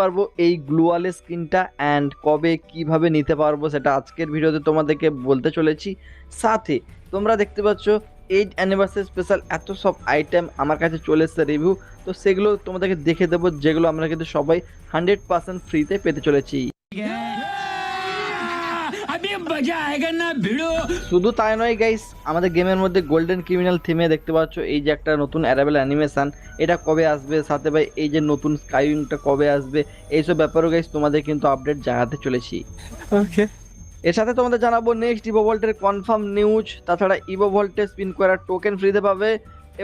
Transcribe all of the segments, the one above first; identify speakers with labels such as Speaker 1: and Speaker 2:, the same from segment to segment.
Speaker 1: পারব এই গ্লোয়ালে স্ক্রিনটা অ্যান্ড কবে কীভাবে নিতে পারব সেটা আজকের ভিডিওতে তোমাদেরকে বলতে চলেছি। সাথে তোমরা দেখতে পাচ্ছ এইট অ্যানিভার্সারি স্পেশাল এত সব আইটেম আমার কাছে চলে এসেছে রিভিউ তো সেগুলো তোমাদেরকে দেখে দেবো যেগুলো আমরা কিন্তু সবাই হান্ড্রেড পার্সেন্ট ফ্রিতে পেতে চলেছি। শুধু তাই নয় গাইস আমাদের গেমের মধ্যে গোল্ডেন ক্রিমিনাল থিমে দেখতে পাচ্ছ এই যে একটা নতুন অ্যারাবেল অ্যানিমেশন এটা কবে আসবে? সাথে ভাই এই যে নতুন স্কাইউংটা কবে আসবে? এইসব ব্যাপারেও গাইস তোমাদের কিন্তু আপডেট জানাতে চলেছি।
Speaker 2: ওকে
Speaker 1: এর সাথে তোমাদের জানাব নেক্সট ইভো ভল্টের কনফার্ম নিউজ তাছাড়া ইভো ভল্টে স্পিন করার টোকেন ফ্রিতে পাবে।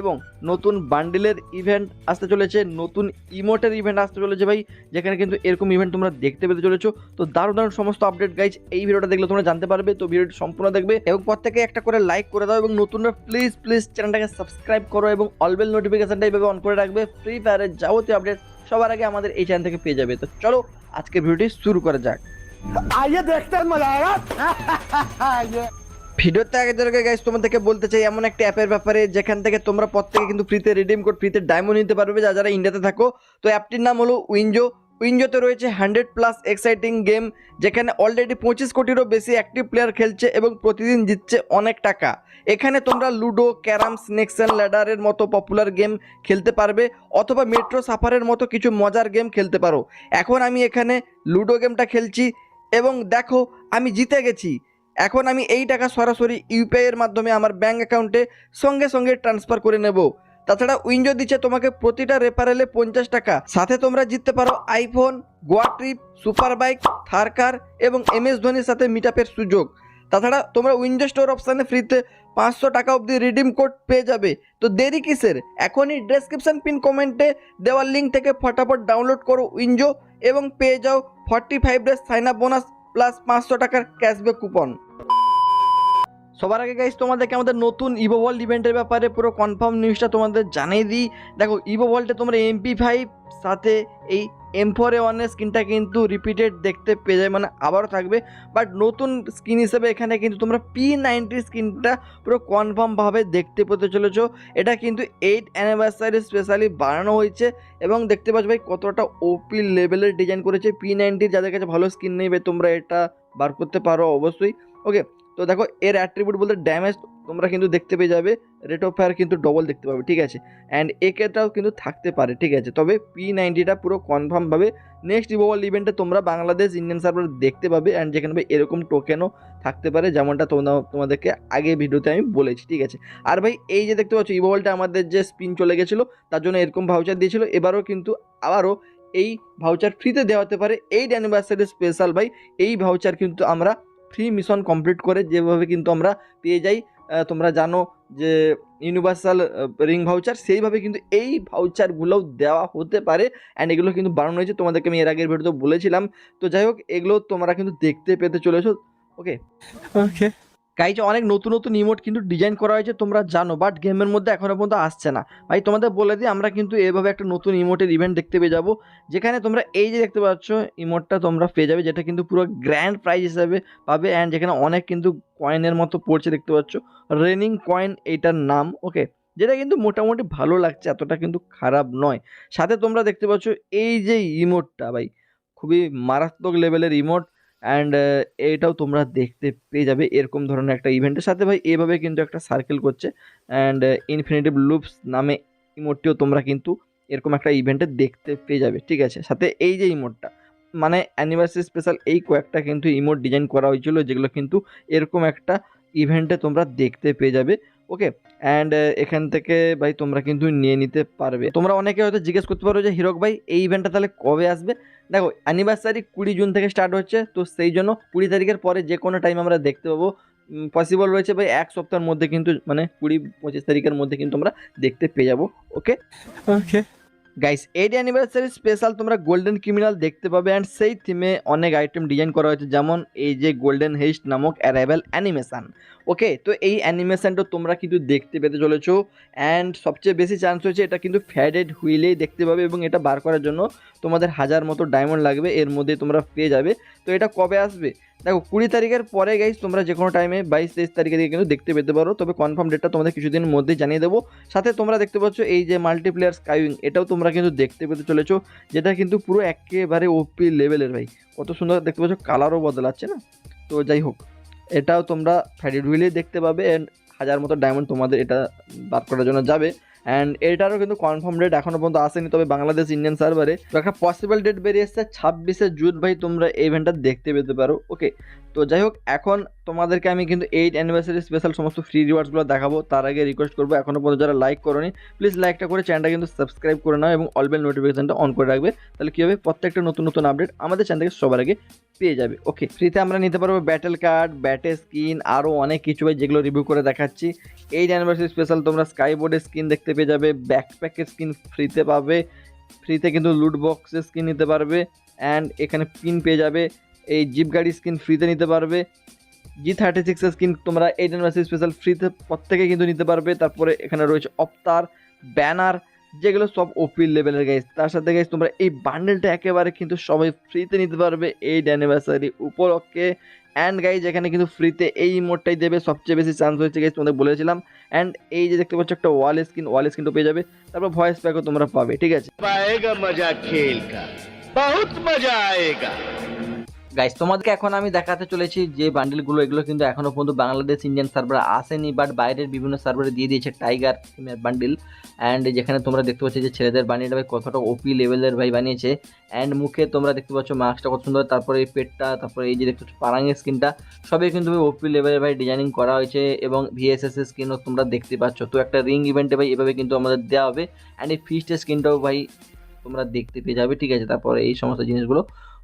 Speaker 1: এবং নতুন বান্ডিলের ইভেন্ট আসতে চলেছে, নতুন ইমোটের ইভেন্ট আসতে চলেছে ভাই, যেখানে কিন্তু এরকম ইভেন্ট তোমরা দেখতে পেতে চলেছো। তো দারুণ দারুণ সমস্ত আপডেট গাইজ এই ভিডিওটা দেখলে তোমরা জানতে পারবে। তো ভিডিওটি সম্পূর্ণ দেখবে এবং প্রত্যেকে একটা করে লাইক করে দাও এবং নতুনরা প্লিজ প্লিজ চ্যানেলটাকে সাবস্ক্রাইব করো এবং অলবেল নোটিফিকেশনটা এইভাবে অন করে রাখবে। ফ্রি ফায়ারের যাবতীয় আপডেট সবার আগে আমাদের এই চ্যানেল থেকে পেয়ে যাবে। তো চলো, আজকে ভিডিওটি শুরু করা যাক।
Speaker 2: আইয়ে দেখতে মজা হ্যাঁ?
Speaker 1: ভিডিওতে আগে ধরে গাইস তোমাদেরকে বলতে চাই, এমন একটা অ্যাপের ব্যাপারে যেখান থেকে তোমরা প্রত্যেকে কিন্তু ফ্রিতে রিডিম কোড ফ্রিতে ডায়মন্ড নিতে পারবে যা যারা ইন্ডিয়াতে থাকো। তো অ্যাপটির নাম হলো উইনজো উইনজোতে রয়েছে হান্ড্রেড প্লাস এক্সাইটিং গেম যেখানে অলরেডি পঁচিশ কোটিরও বেশি অ্যাক্টিভ প্লেয়ার খেলছে এবং প্রতিদিন জিতছে অনেক টাকা। এখানে তোমরা লুডো ক্যারাম স্নেক্স অ্যান্ড ল্যাডারের মতো পপুলার গেম খেলতে পারবে, অথবা মেট্রো সাফারের মতো কিছু মজার গেম খেলতে পারো। এখন আমি এখানে লুডো গেমটা খেলছি, এবং দেখো, আমি জিতে গেছি। এখন আমি এই টাকা সরাসরি ইউপিআই এর মাধ্যমে আমার ব্যাঙ্ক অ্যাকাউন্টে সঙ্গে সঙ্গে ট্রান্সফার করে নেব। তাছাড়া উইঞ্জো দিচ্ছে তোমাকে প্রতিটা রেফারেলে পঞ্চাশ টাকা। সাথে তোমরা জিততে পারো iPhone Goa trip super bike Thar car এবং এম এস ধোনির সাথে মিট আপের সুযোগ। তাছাড়া তোমরা উইন্ডো স্টোর অপশানে ফ্রিতে পাঁচশো টাকা অবধি রিডিম কোড পেয়ে যাবে। তো দেরি কিসের? এখনই ডেসক্রিপশন পিন কমেন্টে দেওয়ার লিঙ্ক থেকে ফটাফট ডাউনলোড করো উইঞ্জো এবং পেয়ে যাও forty five days sign up bonus plus পাঁচশো টাকার ক্যাশব্যাক কুপন। সবার আগে গাইস তোমাদেরকে আমাদের নতুন ইভো ওয়ার্ল্ড ইভেন্টের ব্যাপারে পুরো কনফার্ম নিউজটা তোমাদের জানিয়ে দিই। দেখো ইভো ওয়ার্ল্ডে তোমরা এমপি ফাইভ সাথে এই এম ফোর এ ওয়ানের স্কিনটা কিন্তু রিপিটেড দেখতে পেয়ে যায় মানে আবারও থাকবে। বাট নতুন স্কিন হিসেবে এখানে কিন্তু তোমরা পি নাইনটির স্কিনটা পুরো কনফার্মভাবে দেখতে পেতে চলেছো। এটা কিন্তু এইট অ্যানিভার্সারি স্পেশালি বানানো হয়েছে এবং দেখতে পাচ্ছ ভাই কতটা ওপি লেভেলের ডিজাইন করেছে পি নাইনটির যাদের কাছে ভালো নেই ভাই তোমরা এটা বার করতে পারো অবশ্যই। ওকে তো দেখো এর অ্যাট্রিবিউট বলতে ড্যামেজ তোমরা কিন্তু দেখতে পেয়ে যাবে রেট অফ ফায়ার কিন্তু ডবল দেখতে পাবে, ঠিক আছে? অ্যান্ড একেটাও কিন্তু থাকতে পারে, ঠিক আছে? তবে পি নাইনটিটা পুরো কনফার্মভাবে নেক্সট ইভোয়াল ইভেন্টে তোমরা বাংলাদেশ ইন্ডিয়ান সার্ভার দেখতে পাবে অ্যান্ড যেখানে ভাই এরকম টোকেনও থাকতে পারে, যেমনটা তোমরা, তোমাদেরকে আগে ভিডিওতে আমি বলেছি, ঠিক আছে? আর ভাই এই যে দেখতে পাচ্ছ ইভোয়ালটা আমাদের যে স্পিন চলে গেছিল, তার জন্য এরকম ভাউচার দিয়েছিল, এবারও কিন্তু আবারও এই ভাউচার ফ্রিতে দেওয়া হতে পারে এইট অ্যানিভার্সারি স্পেশাল ভাই, এই ভাউচার কিন্তু আমরা ফ্রি মিশন কমপ্লিট করে যেভাবে কিন্তু আমরা পেয়ে যাই তোমরা জানো যে ইউনিভার্সাল রিং ভাউচার সেইভাবে কিন্তু এই ভাউচারগুলোও দেওয়া হতে পারে। অ্যান্ড এগুলো কিন্তু বানানো হয়েছে। তোমাদেরকে আমি এর আগের ভিডিওতে বলেছিলাম। তো যাই হোক, এগুলো তোমরা কিন্তু দেখতে পেতে চলেছো। ওকে
Speaker 2: ओके
Speaker 1: গাইজ অনেক নতুন নতুন ইমোট কিন্তু ডিজাইন করা হয়েছে, তোমরা জানো বাট গেমের মধ্যে এখনও পর্যন্ত আসছে না। ভাই, তোমাদের বলে দিই, আমরা কিন্তু এভাবে একটা নতুন ইমোটের ইভেন্ট দেখতে পেয়ে যাব, যেখানে তোমরা এই যে দেখতে পাচ্ছ ইমোটটা তোমরা পেয়ে যাবে, যেটা কিন্তু পুরো গ্র্যান্ড প্রাইজ হিসাবে পাবে অ্যান্ড যেখানে অনেক কিন্তু কয়েনের মতো পড়ছে দেখতে পাচ্ছ রেনিং কয়েন এইটার নাম ওকে যেটা কিন্তু মোটামুটি ভালো লাগছে, এতটা কিন্তু খারাপ নয়। সাথে তোমরা দেখতে পাচ্ছ, এই যে ইমোটটা ভাই, খুবই মারাত্মক লেভেলের ইমোট অ্যান্ড এইটাও তোমরা দেখতে পেয়ে যাবে এরকম ধরনের একটা ইভেন্টের সাথে। ভাই, এভাবে কিন্তু একটা সার্কেল করছে। অ্যান্ড ইনফিনিটিভ লুপস নামে ইমোটটিও তোমরা কিন্তু এরকম একটা ইভেন্টে দেখতে পেয়ে যাবে। ঠিক আছে? সাথে এই যে ইমোটটা মানে অ্যানিভার্সারি স্পেশাল এই কয়েকটা কিন্তু ইমোট ডিজাইন করা হয়েছিল, যেগুলো কিন্তু এরকম একটা ইভেন্টে তোমরা দেখতে পেয়ে যাবে। ওকে অ্যান্ড এখান থেকে ভাই তোমরা কিন্তু নিয়ে নিতে পারবে। তোমরা অনেকে হয়তো জিজ্ঞেস করতে পারো যে, হিরক ভাই, এই ইভেন্টটা তাহলে কবে আসবে? দেখো অ্যানিভার্সারি কুড়ি জুন থেকে স্টার্ট হচ্ছে তো সেই জন্য কুড়ি তারিখের পরে যে কোনো টাইম আমরা দেখতে পাবো। পসিবল রয়েছে ভাই এক সপ্তাহের মধ্যে কিন্তু মানে কুড়ি পঁচিশ তারিখের মধ্যে কিন্তু আমরা দেখতে পেয়ে যাব okay
Speaker 2: okay
Speaker 1: guys eight anniversary special তোমরা গোল্ডেন ক্রিমিনাল দেখতে পাবে অ্যান্ড সেই থিমে অনেক আইটেম ডিজাইন করা হয়েছে যেমন এই যে গোল্ডেন হেস্ট নামক অ্যারাইভেল অ্যানিমেশন ওকে তো এই অ্যানিমেশনটা তোমরা কিন্তু দেখতে পেতে চলেছো অ্যান্ড সবচেয়ে বেশি চান্স হয়েছে এটা কিন্তু ফ্যাডেড হুইলেই দেখতে পাবে এবং এটা বার করার জন্য তোমাদের হাজার মতো ডায়মন্ড লাগবে, এর মধ্যে তোমরা পেয়ে যাবে। তো এটা কবে আসবে? দেখো, কুড়ি তারিখের পরে গাইস তোমরা যে কোনো টাইমে বাইশ, তেইশ তারিখে দিকে কিন্তু দেখতে পেতে পারো। তবে কনফার্ম ডেটটা তোমাদের কিছুদিনের মধ্যে জানিয়ে দেবো। সাথে তোমরা দেখতে পাচ্ছ এই যে মাল্টিপ্লেয়ার স্কাইউইং এটাও তোমরা কিন্তু দেখতে পেতে চলেছো, যেটা কিন্তু পুরো একেবারে ওপি লেভেলের ভাই। কত সুন্দর দেখতে পাচ্ছ কালারও বদলাচ্ছে না? তো যাই হোক, এটাও তোমরা ফ্যাডিড হুইলে দেখতে পাবে অ্যান্ড হাজার মতো ডায়মন্ড তোমাদের এটা বার করার জন্য যাবে। অ্যান্ড এটারও কিন্তু কনফার্ম ডেট এখনও পর্যন্ত আসেনি, তবে বাংলাদেশ ইন্ডিয়ান সার্ভারে একটা পসিবল ডেট বেরিয়ে এসছে ছাব্বিশে জুন। ভাই, তোমরা ইভেন্টটা দেখতে পেতে পারো ওকে তো যাই হোক, এখন তোমাদেরকে আমি কিন্তু এইট অ্যানিভার্সারি স্পেশাল সমস্ত ফ্রি রিওয়ার্ডসগুলো দেখাবো, তার আগে রিকোয়েস্ট করব এখনও পর্যন্ত যারা লাইক করোনি প্লিজ লাইকটা করে চ্যানেলটা কিন্তু সাবস্ক্রাইব করে নাও এবং অলবেল নোটিফিকেশনটা অন করে রাখবে, তাহলে কী হবে? প্রত্যেকটা নতুন নতুন আপডেট আমাদের চ্যানেল থেকে সবার আগে পেয়ে যাবে। ওকে ফ্রিতে আমরা নিতে পারব ব্যাটেল কার্ড ব্যাটে স্কিন আরও অনেক কিছু ভাই যেগুলো রিভিউ করে দেখাচ্ছি। এই অ্যানিভার্সারি স্পেশাল তোমরা স্কাই বোর্ডের স্কিন দেখতে পেয়ে যাবে ব্যাকপ্যাকের স্কিন ফ্রিতে পাবে ফ্রিতে কিন্তু লুট বক্সের স্কিন নিতে পারবে অ্যান্ড এখানে পিন পেয়ে যাবে, এই জিপ গাড়ি স্কিন ফ্রিতে নিতে পারবে। জি থার্টি সিক্সের স্কিন তোমরা এইট অ্যানিভার্সারি স্পেশাল ফ্রিতে প্রত্যেকে কিন্তু নিতে পারবে, তারপরে এখানে রয়েছে অপ্তার ব্যানার যেগুলো সব ওপি লেভেলের গাইজ তার সাথে গাইজ তোমরা এই বান্ডেলটা একেবারে কিন্তু সবাই ফ্রিতে নিতে পারবে এই অ্যানিভার্সারি উপলক্ষে। অ্যান্ড গাইজ এখানে কিন্তু ফ্রিতে এই মোটটাই দেবে। সবচেয়ে বেশি চান্স হয়েছে গাইজ তোমাদের বলেছিলাম। অ্যান্ড এই যে দেখতে পাচ্ছ একটা ওয়াল স্ক্রিন ওয়াল স্ক্রিনটা পেয়ে যাবে। তারপর ভয়েস প্যাকও তোমরা পাবে, ঠিক আছে?
Speaker 3: মজা খেল কা। বহুত মজা আয়েগা।
Speaker 1: গাইস তোমাদেরকে এখন আমি দেখাতে চলেছি যে বান্ডেলগুলো এগুলো কিন্তু এখনও পর্যন্ত বাংলাদেশ ইন্ডিয়ান সার্ভারে আসেনি বাট বাইরের বিভিন্ন সার্ভারে দিয়ে দিয়েছে টাইগার থিমের বান্ডেল অ্যান্ড যেখানে তোমরা দেখতে পাচ্ছ যে ছেলেদের বান্ডেলটা ভাই কতটা ওপি লেভেলের ভাই বানিয়েছে। অ্যান্ড মুখে তোমরা দেখতে পাচ্ছ মাস্কটা কত সুন্দর, তারপরে এই পেটটা তারপরে এই যে দেখতে পাচ্ছ পারাঙের স্কিনটা সবই কিন্তু ভাই ওপি লেভেলের ভাই ডিজাইনিং করা হয়েছে এবং ভিএসএস স্কিনও তোমরা দেখতে পাচ্ছ। তো একটা রিং ইভেন্টে ভাই এভাবে কিন্তু আমাদের দেওয়া হবে। অ্যান্ড এই ফিস্টের স্কিনটাও ভাই তোমরা দেখতে পেয়ে যাবে, ঠিক আছে? তারপরে এই সমস্ত জিনিসগুলো।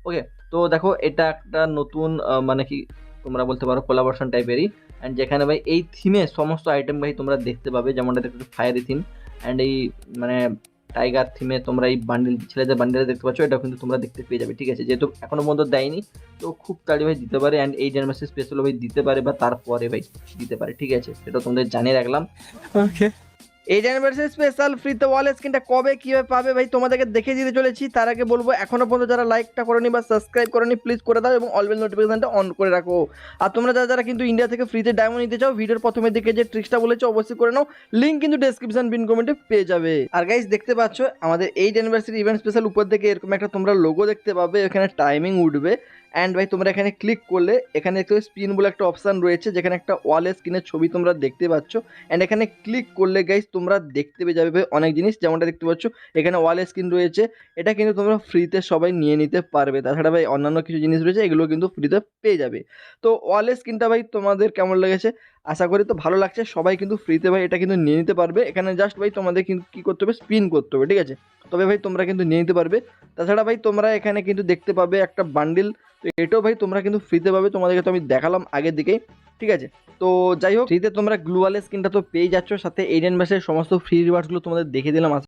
Speaker 1: ওকে তো দেখো, এটা একটা নতুন মানে কি তোমরা বলতে পারো কোলাবোরেশন টাইপেরই অ্যান্ড যেখানে ভাই এই থিমে সমস্ত আইটেম ভাই তোমরা দেখতে পাবে, যেমনটা দেখতে ফায়ারি থিম অ্যান্ড এই মানে টাইগার থিমে তোমরা এই বান্ডিল ছেলেদের বান্ডিলে দেখতে পাচ্ছ, এটাও কিন্তু তোমরা দেখতে পেয়ে যাবে, ঠিক আছে? যেহেতু এখনও পর্যন্ত দেয়নি, তো খুব তাড়ি ভাই দিতে পারে। অ্যান্ড এই জেনারেশন স্পেশাল ভাই দিতে পারে বা তারপরে ভাই দিতে পারে, ঠিক আছে? সেটা তোমাদের জানিয়ে রাখলাম।
Speaker 2: Okay.
Speaker 1: এই অ্যানিভার্সারি স্পেশাল ফ্রিতে ওয়াল স্ক্রিনটা কবে, কীভাবে পাবে ভাই? তোমাদেরকে দেখে দিতে চলেছি। তার আগে বলব, এখনও পর্যন্ত যারা লাইকটা করনি বা সাবস্ক্রাইব করনি প্লিজ করে দাও এবং অলবেল নোটিফিকেশনটা অন করে রাখো। আর তোমরা যারা যারা কিন্তু ইন্ডিয়া থেকে ফ্রিতে ডায়মন্ড নিতে চাও ভিডিওর প্রথমে দিকে যে ট্রিক্সটা বলেছ, অবশ্যই করে নাও। লিঙ্ক কিন্তু ডেসক্রিপশন পিন কমেন্টে পেয়ে যাবে। আর গাইস দেখতে পাচ্ছ, আমাদের এইট অ্যানিভার্সারি ইভেন্ট স্পেশাল উপর থেকে এরকম একটা তোমরা লোগো দেখতে পাবে। এখানে টাইমিং উঠবে। অ্যান্ড ভাই, তোমরা এখানে ক্লিক করলে এখানে দেখতে স্পিন বলে একটা অপশান রয়েছে, যেখানে একটা ওয়ালে স্ক্রিনের ছবি তোমরা দেখতে পাচ্ছ। অ্যান্ড এখানে ক্লিক করলে গাইস তোমরা দেখতে পেয়ে যাবে ভাই অনেক জিনিস। যেমনটা দেখতে পাচ্ছ, এখানে ওয়াল স্ক্রিন রয়েছে। এটা কিন্তু তোমরা ফ্রিতে সবাই নিয়ে নিতে পারবে। তাছাড়া ভাই অন্যান্য কিছু জিনিস রয়েছে, এগুলো কিন্তু ফ্রিতে পেয়ে যাবে। তো ওয়াল স্ক্রিনটা ভাই তোমাদের কেমন লেগেছে? আশা করি তো ভালো লাগছে। সবাই কিন্তু ফ্রিতে ভাই এটা কিন্তু নিয়ে নিতে পারবে। এখানে জাস্ট ভাই তোমাদের কিন্তু কী করতে হবে? স্পিন করতে হবে, ঠিক আছে? তবে ভাই তোমরা কিন্তু নিয়ে নিতে পারবে। তাছাড়া ভাই তোমরা এখানে কিন্তু দেখতে পাবে একটা বান্ডিল তো এটাও ভাই তোমরা কিন্তু ফ্রিতে পাবে। তোমাদেরকে তো আমি দেখালাম আগের দিকেই। ঠিক আছে? তো যাই হোক ফ্রিতে তোমরা গ্লুয়াল স্কিনটা তো পেয়ে যাচ্ছ। সাথে এডিয়ান ব্যাসের সমস্ত ফ্রি রিওয়ার্ডসগুলো তোমাদের দেখে দিলাম।